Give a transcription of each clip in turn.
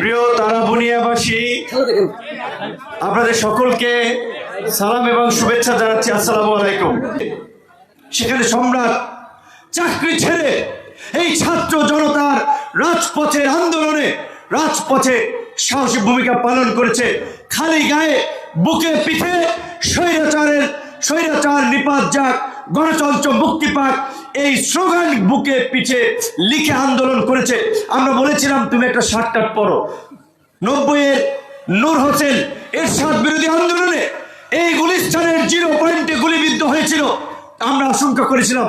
প্রিয় তারা বুনিয়াবাসী, আপনাদের সকলকে সালাম এবং শুভেচ্ছা জানাচ্ছি। আসসালামু আলাইকুম। সেখানে সম্রাট চাকরি ছেড়ে এই ছাত্র জনতার রাজপথের আন্দোলনে, রাজপথে সাহসী ভূমিকা পালন করেছে। খালি গায়ে বুকে পিঠে স্বৈরাচারের স্বৈরাচার নিপাত যাক গণতন্ত্র মুক্তি পাক, এই স্লোগান বুকে পিঠে লিখে আন্দোলন করেছে। আমরা বলেছিলাম, তুমি একটা শার্ট টাট পরো। নব্বইয়ের নূর হোসেন এরশাদ বিরোধী আন্দোলনে এই গুলিস্তানের জিরো পয়েন্টে গুলিবিদ্ধ হয়েছিল। আমরা আশঙ্কা করেছিলাম,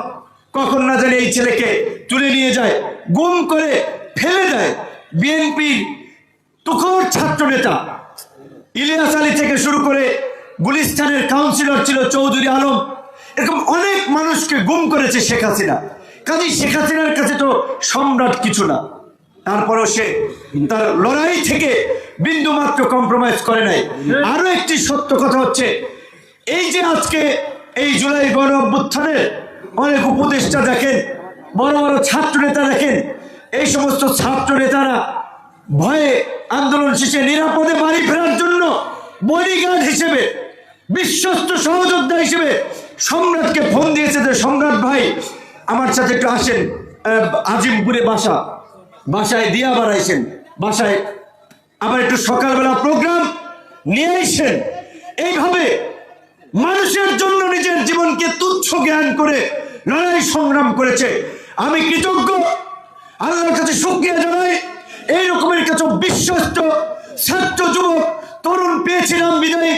কখন না জানি এই ছেলেকে তুলে নিয়ে যায়, গুম করে ফেলে দেয় বিএনপির তুখোর ছাত্র নেতা ইলিয়াস আলী থেকে শুরু করে গুলিস্তানের কাউন্সিলর ছিল চৌধুরী আলম। এরকম অনেক মানুষকে গুম করেছে শেখ হাসিনা। কাজী শেখ হাসিনার কাছে তো সম্রাট কিছু না। তারপরও সে তার লড়াই থেকে বিন্দু মাত্র কম্প্রোমাইজ করে নাই। আরও একটি সত্য কথা হচ্ছে, এই যে আজকে এই জুলাই গণ অভ্যুত্থানের অনেক উপদেষ্টা দেখেন, বড় বড় ছাত্র নেতা দেখেন, এই সমস্ত ছাত্র নেতারা ভয়ে আন্দোলন শেষে নিরাপদে বাড়ি ফেরার জন্য বডিগার্ড হিসেবে, বিশ্বস্ত সহযোদ্ধা হিসেবে সম্রাটকে ফোন দিয়েছে যে, সম্রাট ভাই, আমার সাথে একটু আসেন। আজিমপুরে বাসা, বাসায় দিয়া বাড়াইছেন বাসায় আবার একটু সকালবেলা প্রোগ্রাম নিয়ে আইসেন। এইভাবে মানুষের জন্য নিজের জীবনকে তুচ্ছ জ্ঞান করে লড়াই সংগ্রাম করেছে। আমি কৃতজ্ঞ। আল্লাহর কাছে শুক্রিয়া জানাই। এই রকমের কিছু বিশ্বস্ত ছাত্র যুবক, তরুণ পেয়েছিলাম বিদায়।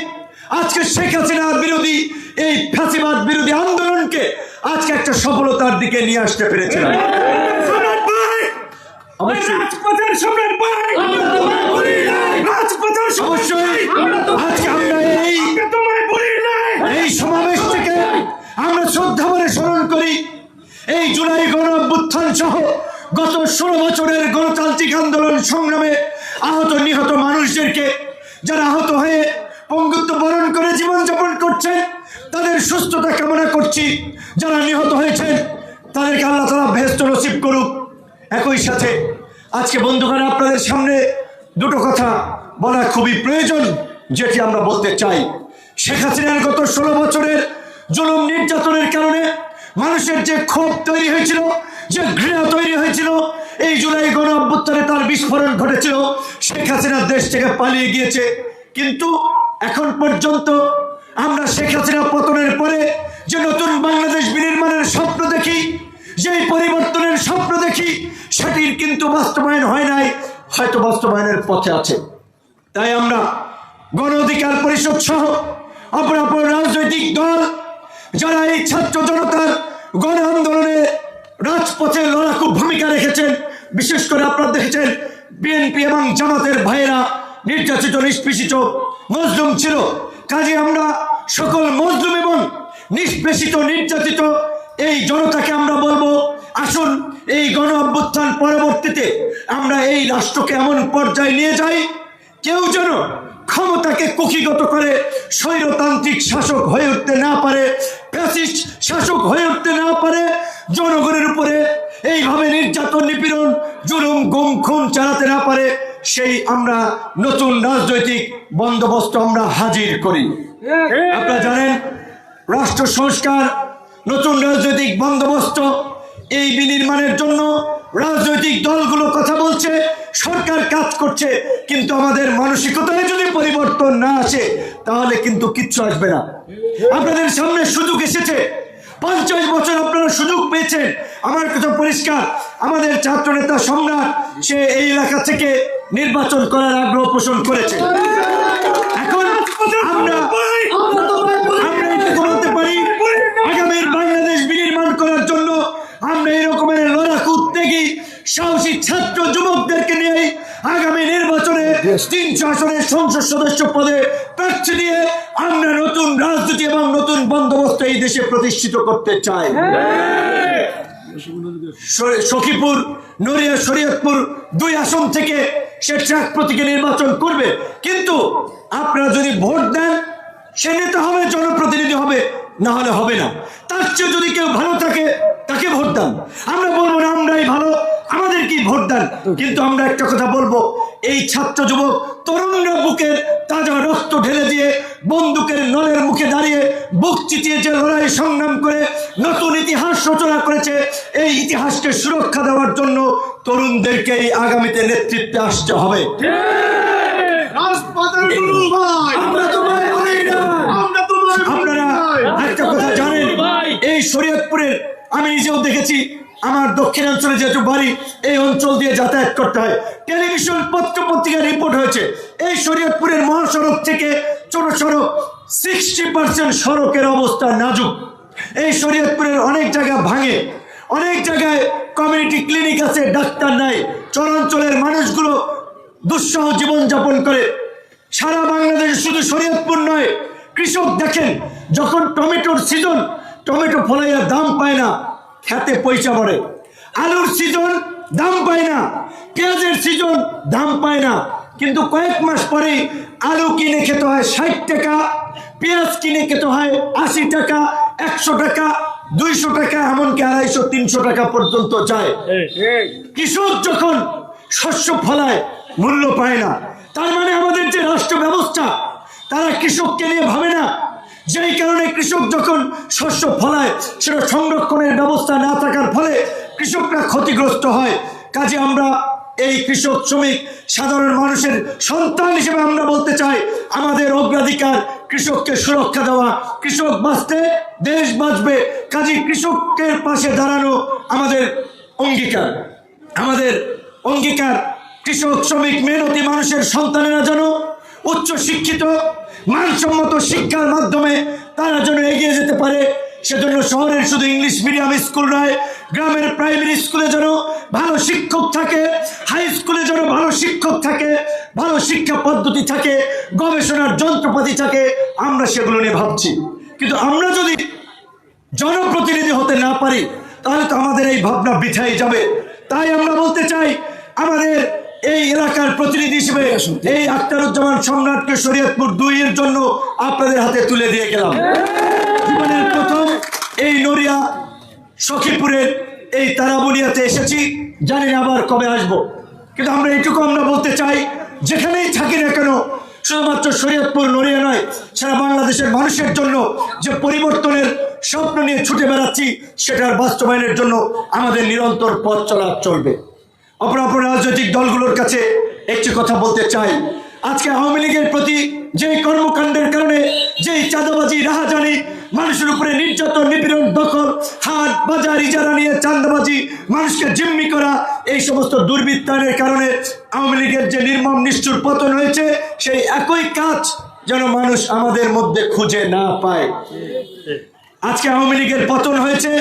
আজকে শেখ হাসিনার বিরোধী এই ফাঁসিবাদ বিরোধী আন্দোলনকে আজকে একটা সফলতার দিকে নিয়ে আসতে পেরেছিলাম। অবশ্যই। আজকে আমরা এই সমাবেশ থেকে আমরা শ্রদ্ধা ভরে স্মরণ করি এই জুলাই গণ সহ গত ষোলো বছরের গণতান্ত্রিক আন্দোলন সংগ্রামে আহত নিহত মানুষদেরকে যারা আহত হয়ে পঙ্গুত্ব বরণ করছেন তাদের সুস্থতা কামনা করছি, যারা নিহত হয়েছেন, তাদেরকে আল্লাহ তালা ভেস্ত নসিব করুক। একই সাথে আজকে বন্ধুগণ, আপনাদের সামনে দুটো কথা বলা খুবই প্রয়োজন, যেটি আমরা বলতে চাই। শেখ হাসিনার গত ষোলো বছরের জুলুম নির্যাতনের কারণে মানুষের যে ক্ষোভ তৈরি হয়েছিল, যে ঘৃণা তৈরি হয়েছিল, এই জুলাই গণ তার বিস্ফোরণ ঘটেছিল, শেখ হাসিনা দেশ থেকে পালিয়ে গিয়েছে। কিন্তু এখন পর্যন্ত আমরা শেখ হাসিনা পতনের পরে যে নতুন বাংলাদেশ বিনির্মাণের স্বপ্ন দেখি, যে পরিবর্তনের স্বপ্ন দেখি, সেটির কিন্তু বাস্তবায়ন হয় নাই, হয়তো বাস্তবায়নের পথে আছে। তাই আমরা গণ অধিকার পরিষদ সহ অপর অপর রাজনৈতিক দল, যারা এই ছাত্র জনতার গণ আন্দোলনে রাজপথে লড়াকু ভূমিকা রেখেছেন, বিশেষ করে আপনারা দেখেছেন, বিএনপি এবং জামাতের ভাইয়েরা নির্যাতিত, নিষ্পেষিত, মজলুম ছিল। কাজে আমরা সকল মজলুম এবং নিষ্পেষিত, নির্যাতিত এই জনতাকে আমরা বলব, আসুন এই গণ অভ্যুত্থান পরবর্তীতে আমরা এই রাষ্ট্রকে এমন পর্যায়ে নিয়ে যাই, কেউ যেন ক্ষমতাকে কুকিগত করে স্বৈরতান্ত্রিক শাসক হয়ে উঠতে না পারে, ফ্যাসিস্ট শাসক হয়ে উঠতে না পারে, জনগণের উপরে এইভাবে নির্যাতন, নিপীড়ন, জুলুম, গুম, খুন চালাতে না পারে। সেই আমরা নতুন রাজনৈতিক বন্দোবস্ত আমরা হাজির করি। আপনারা জানেন, রাষ্ট্র সংস্কার, নতুন রাজনৈতিক বন্দোবস্ত, এই বিনির্মাণের জন্য রাজনৈতিক দলগুলো কথা বলছে, সরকার কাজ করছে, কিন্তু আমাদের মানসিকতায় যদি পরিবর্তন না আসে, তাহলে কিন্তু কিচ্ছু আসবে না। আপনাদের সামনে সুযোগ এসেছে। পঞ্চাশ বছর আপনারা সুযোগ পেয়েছেন। আমার কথা পরিষ্কার। আমাদের ছাত্র নেতা সম্রাট, সে এই এলাকা থেকে নির্বাচন করার আগ্রহ পোষণ করেছে। এখন আমরা আমরা এটা বলতে পারি আগামীর বাংলাদেশ বিনির্মাণ করার জন্য আমরা এরকমের লড়াকু উদ্যোগী সাহসী ছাত্র যুবকদেরকে নিয়ে আগামী নির্বাচনে তিনশো আসনের সংসদ সদস্য পদে প্রার্থী আমরা নতুন রাজনীতি এবং নতুন বন্দোবস্ত এই দেশে প্রতিষ্ঠিত করতে চাই। সখীপুর নড়িয়া শরীয়তপুর দুই আসন থেকে সে ট্রাক প্রতীকে নির্বাচন করবে। কিন্তু আপনারা যদি ভোট দেন সে নেতা হবে জনপ্রতিনিধি হবে না হলে হবে না। তার চেয়ে যদি কেউ ভালো থাকে তাকে ভোট দেন। আমরা বলব না আমরাই ভালো আমাদের কি ভোট দেন? কিন্তু আমরা একটা কথা বলব এই ছাত্র যুবক তরুণরা বুকের তাজা রক্ত ঢেলে দিয়ে বন্দুকের নলের মুখে দাঁড়িয়ে বুক চিতিয়ে যে লড়াই সংগ্রাম করে নতুন ইতিহাস রচনা করেছে এই ইতিহাসকে সুরক্ষা দেওয়ার জন্য তরুণদেরকে এই আগামীতে নেতৃত্বে আসতে হবে। আপনারা একটা কথা জানেন এই শরীয়তপুরের আমি নিজেও দেখেছি আমার দক্ষিণাঞ্চলে যেহেতু বাড়ি, এই অঞ্চল দিয়ে যাতায়াত করতে হয়। টেলিভিশন পত্র পত্রিকায় রিপোর্ট হয়েছে। এই শরীয়তপুরের মহাসড়ক থেকে ছোট সড়ক সিক্সটি পার্সেন্ট সড়কের অবস্থা নাজুক। এই শরীয়তপুরের অনেক জায়গা ভাঙে। অনেক জায়গায় কমিউনিটি ক্লিনিক আছে, ডাক্তার নাই। চরাঞ্চলের মানুষগুলো দুঃসহ জীবনযাপন করে। সারা বাংলাদেশে শুধু শরীয়তপুর নয়। কৃষক দেখেন, যখন টমেটোর সিজন টমেটো ফলাইয়া দাম পায় না। খেতে পয়সা পড়ে আলুর সিজন দাম পায় না, পেঁয়াজের সিজন দাম পায় না। কিন্তু কয়েক মাস পরে আলু কিনে খেতে হয় ষাট টাকা, পেঁয়াজ কিনে খেতে হয় আশি টাকা, একশো টাকা, দুইশো টাকা, এমনকি আড়াইশো, তিনশো টাকা পর্যন্ত যায়। কৃষক যখন শস্য ফলায়, মূল্য পায় না। তার মানে আমাদের যে রাষ্ট্র ব্যবস্থা তারা কৃষককে নিয়ে ভাবে না যেই কারণে কৃষক যখন শস্য ফলায়, সেটা সংরক্ষণের ব্যবস্থা না থাকার ফলে কৃষকরা ক্ষতিগ্রস্ত হয়। কাজে আমরা এই কৃষক শ্রমিক, সাধারণ মানুষের সন্তান হিসেবে আমরা বলতে চাই, আমাদের অগ্রাধিকার কৃষককে সুরক্ষা দেওয়া। কৃষক বাঁচতে, দেশ বাঁচবে, কাজে কৃষকের পাশে দাঁড়ানো আমাদের অঙ্গীকার। আমাদের অঙ্গীকার কৃষক শ্রমিক মেহনতি মানুষের সন্তানেরা যেন উচ্চ শিক্ষিত মানসম্মত শিক্ষার মাধ্যমে তারা যেন এগিয়ে যেতে পারে। সেজন্য শহরের শুধু ইংলিশ মিডিয়াম স্কুল নয়, গ্রামের প্রাইমারি স্কুলে যেন ভালো শিক্ষক থাকে, হাই স্কুলে যেন ভালো শিক্ষক থাকে, ভালো শিক্ষা পদ্ধতি থাকে, গবেষণার যন্ত্রপাতি থাকে, আমরা সেগুলো নিয়ে ভাবছি। কিন্তু আমরা যদি জনপ্রতিনিধি হতে না পারি, তাহলে তো আমাদের এই ভাবনা বিছাই যাবে। তাই আমরা বলতে চাই, আমাদের এই এলাকার প্রতিনিধি হিসেবে এই আক্তারুজ্জামান সম্রাটকে শরীয়তপুর দুই এর জন্য আপনাদের হাতে তুলে দিয়ে গেলাম। জীবনের প্রথম এই নড়িয়া সখীপুরের এই তারাবুলিয়াতে এসেছি। জানি না আবার কবে আসব। কিন্তু আমরা এইটুকু আমরা বলতে চাই, যেখানেই থাকি না কেন, শুধুমাত্র শরীয়তপুর নড়িয়া নয়, সারা বাংলাদেশের মানুষের জন্য যে পরিবর্তনের স্বপ্ন নিয়ে ছুটে বেড়াচ্ছি, সেটার বাস্তবায়নের জন্য আমাদের নিরন্তর পথ চলা চলবে। অপর অপর রাজনৈতিক দলগুলোর কাছে একটি কথা বলতে চাই। আজকে আওয়ামী লীগের প্রতি যে কর্মকাণ্ডের কারণে যে চাঁদাবাজি, রাহাজানি, মানুষের উপরে নির্যাতন, নিপীড়ন, দখল, হাট, বাজার, ইজারা নিয়ে চাঁদাবাজি, মানুষকে জিম্মি করা, এই সমস্ত দুর্বৃত্তায়নের কারণে আওয়ামী লীগের যে নির্মম, নিষ্ঠুর পতন হয়েছে, সেই একই কাজ যেন মানুষ আমাদের মধ্যে খুঁজে না পায়। আজকে আওয়ামী লীগের পতন হয়েছে